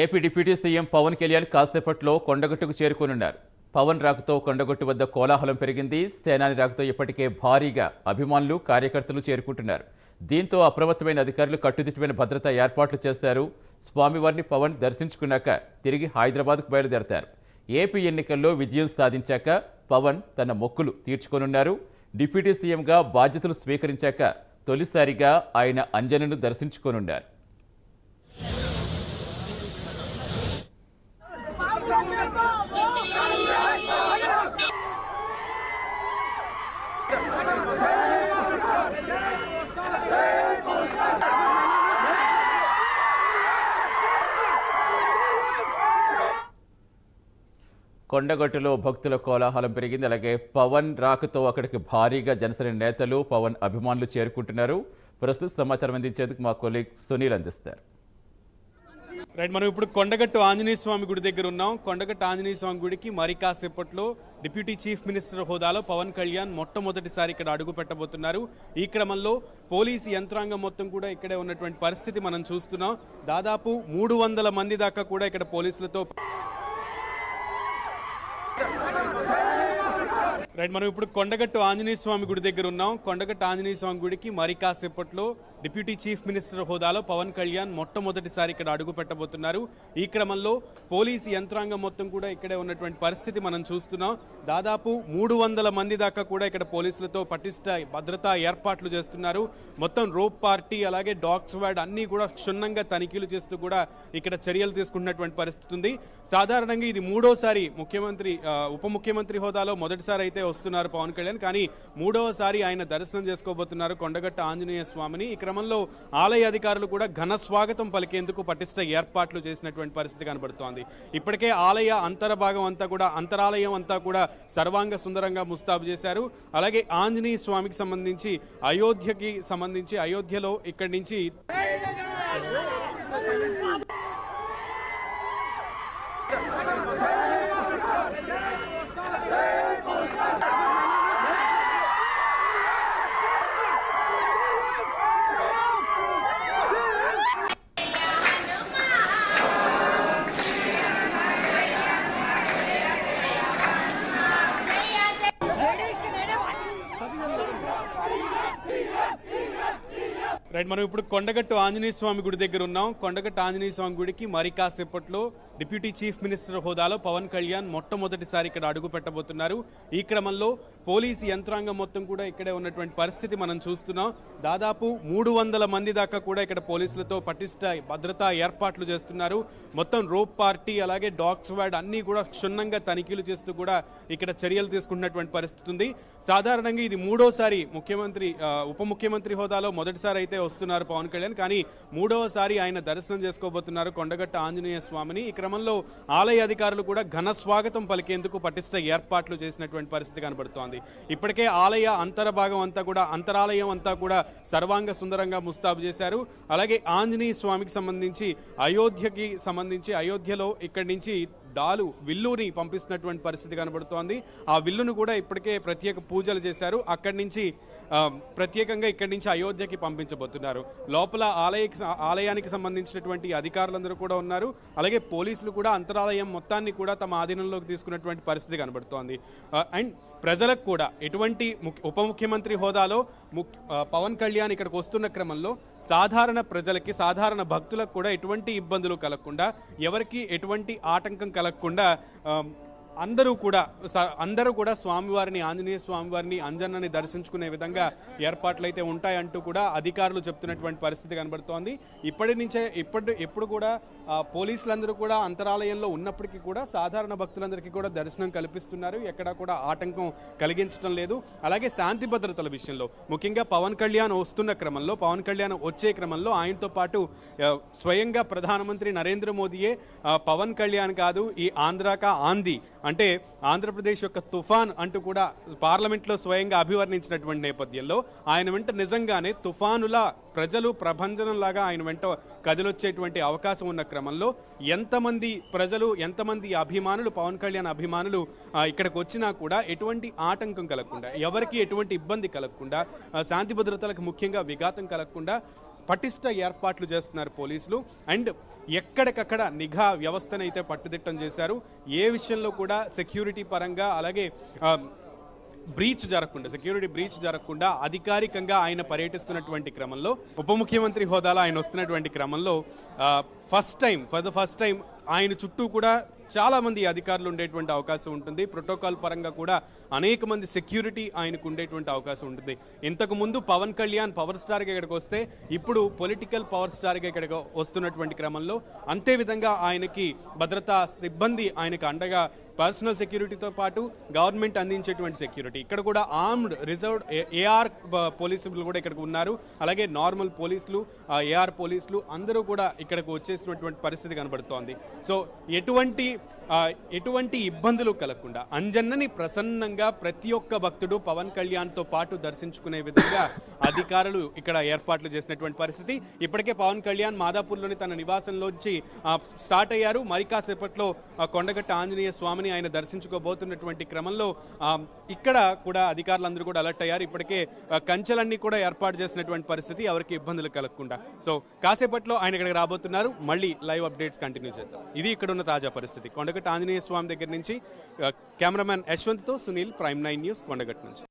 AP deputy CM Pawan Kalyan కాసేపట్లో కొండగట్టుకు చేరుకోనున్నారు. పవన్ రాకతో కొండగట్టు వద్ద కోలాహలం పెరిగింది. సేనాని రాకతో ఇప్పటికే భారీగా అభిమానులు కార్యకర్తలు చేరుకుంటున్నారు. దీంతో అప్రమత్తమైన అధికారులు కట్టుదిట్టమైన భద్రతా ఏర్పాట్లు చేశారు. స్వామివారిని పవన్ దర్శించుకున్నాక తిరిగి హైదరాబాద్కు బయలుదేరతారు. ఏపీ ఎన్నికల్లో విజయం సాధించాక పవన్ తన మొక్కులు తీర్చుకోనున్నారు. డిప్యూటీ సీఎంగా బాధ్యతలు స్వీకరించాక తొలిసారిగా ఆయన అంజనను దర్శించుకోనున్నారు. కొండగట్టులో భక్తుల కోలాహలం పెరిగింది. అలాగే పవన్ రాకతో అక్కడికి భారీగా జనసేన నేతలు పవన్ అభిమానులు చేరుకుంటున్నారు. ప్రస్తుత సమాచారం అందించేందుకు మా కొలీగ్ సునీల్ అందిస్తారు. రైట్ మనం ఇప్పుడు కొండగట్టు ఆంజనేయ స్వామి గుడి దగ్గర ఉన్నాం. కొండగట్టు ఆంజనేయ స్వామి గుడికి మరి కాసేపట్లో డిప్యూటీ చీఫ్ మినిస్టర్ హోదాలో పవన్ కళ్యాణ్ మొట్టమొదటిసారి ఇక్కడ అడుగు పెట్టబోతున్నారు. ఈ క్రమంలో పోలీసు యంత్రాంగం మొత్తం కూడా ఇక్కడే ఉన్నటువంటి పరిస్థితి మనం చూస్తున్నాం. దాదాపు మూడు వందల మంది దాకా కూడా ఇక్కడ పోలీసులతో రైట్ మనం ఇప్పుడు కొండగట్టు ఆంజనేయ స్వామి గుడి దగ్గర ఉన్నాం. కొండగట్టు ఆంజనేయ స్వామి గుడికి మరి కాసేపట్లో డిప్యూటీ చీఫ్ మినిస్టర్ హోదాలో పవన్ కళ్యాణ్ మొట్టమొదటిసారి ఇక్కడ అడుగు పెట్టబోతున్నారు. ఈ క్రమంలో పోలీసు యంత్రాంగం మొత్తం కూడా ఇక్కడే ఉన్నటువంటి పరిస్థితి మనం చూస్తున్నాం. దాదాపు మూడు వందల మంది దాకా కూడా ఇక్కడ పోలీసులతో పటిష్ట భద్రతా ఏర్పాట్లు చేస్తున్నారు. మొత్తం రోప్ పార్టీ అలాగే డాగ్స్ స్వాడ్ అన్నీ కూడా క్షుణ్ణంగా తనిఖీలు చేస్తూ కూడా ఇక్కడ చర్యలు తీసుకుంటున్నటువంటి పరిస్థితి ఉంది. సాధారణంగా ఇది మూడోసారి ముఖ్యమంత్రి ఉప ముఖ్యమంత్రి హోదాలో మొదటిసారి అయితే వస్తున్నారు పవన్ కళ్యాణ్. కానీ మూడవసారి ఆయన దర్శనం చేసుకోబోతున్నారు కొండగట్ట ఆంజనేయ స్వామిని. ఈ క్రమంలో ఆలయ అధికారులు కూడా ఘన స్వాగతం పలికేందుకు పటిష్ట ఏర్పాట్లు చేసినటువంటి పరిస్థితి కనబడుతోంది. ఇప్పటికే ఆలయ అంతర్భాగం అంతా కూడా అంతరాలయం అంతా కూడా సర్వాంగ సుందరంగా ముస్తాబు చేశారు. అలాగే ఆంజనేయ స్వామికి సంబంధించి అయోధ్యకి సంబంధించి అయోధ్యలో ఇక్కడి నుంచి రైట్ మనం ఇప్పుడు కొండగట్టు ఆంజనేయ స్వామి గుడి దగ్గర ఉన్నాం. కొండగట్టు ఆంజనేయ స్వామి గుడికి మరి కాసేపట్లో డిప్యూటీ చీఫ్ మినిస్టర్ హోదాలో పవన్ కళ్యాణ్ మొట్టమొదటిసారి ఇక్కడ అడుగు పెట్టబోతున్నారు. ఈ క్రమంలో పోలీసు యంత్రాంగం మొత్తం కూడా ఇక్కడే ఉన్నటువంటి పరిస్థితి మనం చూస్తున్నాం. దాదాపు మూడు వందల మంది దాకా కూడా ఇక్కడ పోలీసులతో పటిష్ట భద్రతా ఏర్పాట్లు చేస్తున్నారు. మొత్తం రోప్ పార్టీ అలాగే డాగ్ స్వాడ్ అన్ని కూడా క్షుణ్ణంగా తనిఖీలు చేస్తూ కూడా ఇక్కడ చర్యలు తీసుకుంటున్నటువంటి పరిస్థితి ఉంది. సాధారణంగా ఇది మూడోసారి ముఖ్యమంత్రి ఉప ముఖ్యమంత్రి హోదాలో మొదటిసారి అయితే వస్తున్నారు పవన్ కళ్యాణ్. కానీ మూడవసారి ఆయన దర్శనం చేసుకోబోతున్నారు కొండగట్ట ఆంజనేయ స్వామిని. ఈ క్రమంలో ఆలయ అధికారులు కూడా ఘన స్వాగతం పలికేందుకు పటిష్ట ఏర్పాట్లు చేసినటువంటి పరిస్థితి కనబడుతోంది. ఇప్పటికే ఆలయ అంతర్భాగం అంతా కూడా అంతరాలయం అంతా కూడా సర్వాంగ సుందరంగా ముస్తాబు చేశారు. అలాగే ఆంజనేయ స్వామికి సంబంధించి అయోధ్యకి సంబంధించి అయోధ్యలో ఇక్కడి నుంచి డాలు విల్లుని పంపిస్తున్నటువంటి పరిస్థితి కనబడుతోంది. ఆ విల్లును కూడా ఇప్పటికే ప్రత్యేక పూజలు చేశారు. అక్కడి నుంచి ప్రత్యేకంగా ఇక్కడి నుంచి అయోధ్యకి పంపించబోతున్నారు. లోపల ఆలయ ఆలయానికి సంబంధించినటువంటి అధికారులందరూ కూడా ఉన్నారు. అలాగే పోలీసులు కూడా అంతరాలయం మొత్తాన్ని కూడా తమ ఆధీనంలోకి తీసుకున్నటువంటి పరిస్థితి కనబడుతోంది. అండ్ ప్రజలకు కూడా ఎటువంటి ముఖ్య- ఉప ముఖ్యమంత్రి హోదాలో పవన్ కళ్యాణ్ ఇక్కడికి వస్తున్న క్రమంలో సాధారణ ప్రజలకి సాధారణ భక్తులకు కూడా ఎటువంటి ఇబ్బందులు కలగకుండా ఎవరికి ఎటువంటి ఆటంకం కలగకుండా ఆ, అందరూ కూడా స- అందరూ కూడా స్వామివారిని ఆంజనేయ స్వామివారిని అంజన్నని దర్శించుకునే విధంగా ఏర్పాట్లు అయితే ఉంటాయంటూ కూడా అధికారులు చెప్తున్నటువంటి పరిస్థితి కనబడుతోంది. ఇప్పటి నుంచే ఇప్పటి ఎప్పుడు కూడా పోలీసులందరూ కూడా అంతరాలయంలో ఉన్నప్పటికీ కూడా సాధారణ భక్తులందరికీ కూడా దర్శనం కల్పిస్తున్నారు. ఎక్కడా కూడా ఆటంకం కలిగించడం లేదు. అలాగే శాంతి భద్రతల విషయంలో ముఖ్యంగా పవన్ కళ్యాణ్ వస్తున్న క్రమంలో పవన్ కళ్యాణ్ వచ్చే క్రమంలో ఆయనతో పాటు స్వయంగా ప్రధానమంత్రి నరేంద్ర మోదీయే పవన్ కళ్యాణ్ కాదు ఈ ఆంధ్రాకా ఆంధీ అంటే ఆంధ్రప్రదేశ్ యొక్క తుఫాన్ అంటూ కూడా పార్లమెంట్లో స్వయంగా అభివర్ణించినటువంటి నేపథ్యంలో ఆయన వెంట నిజంగానే తుఫానులా ప్రజలు ప్రభంజనంలాగా ఆయన వెంట కదిలొచ్చేటువంటి అవకాశం ఉన్న క్రమంలో ఎంతమంది ప్రజలు ఎంతమంది అభిమానులు పవన్ కళ్యాణ్ అభిమానులు ఇక్కడికి వచ్చినా కూడా ఎటువంటి ఆటంకం కలగకుండా ఎవరికి ఎటువంటి ఇబ్బంది కలగకుండా శాంతి భద్రతలకు ముఖ్యంగా విఘాతం కలగకుండా పటిష్ట ఏర్పాట్లు చేస్తున్నారు పోలీసులు. అండ్ ఎక్కడికక్కడ నిఘా వ్యవస్థనైతే పట్టుదిట్టం చేశారు. ఏ విషయంలో కూడా సెక్యూరిటీ పరంగా అలాగే బ్రీచ్ జరగకుండా సెక్యూరిటీ బ్రీచ్ జరగకుండా అధికారికంగా ఆయన పర్యటిస్తున్నటువంటి క్రమంలో ఉప ముఖ్యమంత్రి హోదాలో ఆయన వస్తున్నటువంటి క్రమంలో first time for the first time ఆయన చుట్టూ కూడా చాలా మంది అధికారులు ఉండేటువంటి అవకాశం ఉంటుంది. ప్రోటోకాల్ పరంగా కూడా అనేక మంది సెక్యూరిటీ ఆయనకు ఉండేటువంటి అవకాశం ఉంటుంది. ఇంతకు ముందు పవన్ కళ్యాణ్ పవర్ స్టార్గా ఇక్కడికి వస్తే ఇప్పుడు పొలిటికల్ పవర్ స్టార్గా ఇక్కడికి వస్తున్నటువంటి క్రమంలో అంతే విధంగా ఆయనకి భద్రతా సిబ్బంది ఆయనకు అండగా పర్సనల్ సెక్యూరిటీతో పాటు గవర్నమెంట్ అందించేటువంటి సెక్యూరిటీ. ఇక్కడ కూడా ఆర్మ్డ్ రిజర్వ్డ్ ఏఆర్ పోలీసులు కూడా ఇక్కడికి ఉన్నారు. అలాగే నార్మల్ పోలీసులు ఏఆర్ పోలీసులు అందరూ కూడా ఇక్కడికి వచ్చేసినటువంటి పరిస్థితి కనబడుతోంది. సో ఎటువంటి ఎటువంటి ఇబ్బందులు కలగకుండా అంజన్నని ప్రసన్నంగా ప్రతి ఒక్క భక్తుడు పవన్ కళ్యాణ్తో పాటు దర్శించుకునే విధంగా అధికారులు ఇక్కడ ఏర్పాట్లు చేసినటువంటి పరిస్థితి. ఇప్పటికే పవన్ కళ్యాణ్ మాదాపూర్లోని తన నివాసంలోంచి స్టార్ట్ అయ్యారు. మరి కాసేపట్లో కొండగట్ట ఆంజనేయ స్వామిని ఆయన దర్శించుకోబోతున్నటువంటి క్రమంలో ఇక్కడ కూడా అధికారులందరూ కూడా అలర్ట్ అయ్యారు. ఇప్పటికే కంచెలన్నీ కూడా ఏర్పాటు చేసినటువంటి పరిస్థితి ఎవరికి ఇబ్బందులు కలగకుండా. సో కాసేపట్లో ఆయన ఇక్కడికి రాబోతున్నారు. మళ్ళీ లైవ్ అప్డేట్స్ కంటిన్యూ చేద్దాం. ఇది ఇక్కడ ఉన్న తాజా పరిస్థితి. కొండగట్ట ఆంజనేయ స్వామి దగ్గర నుంచి cameraman cameraman యశ్వంత్తో Sunil prime nine news Kondagattu నుంచి.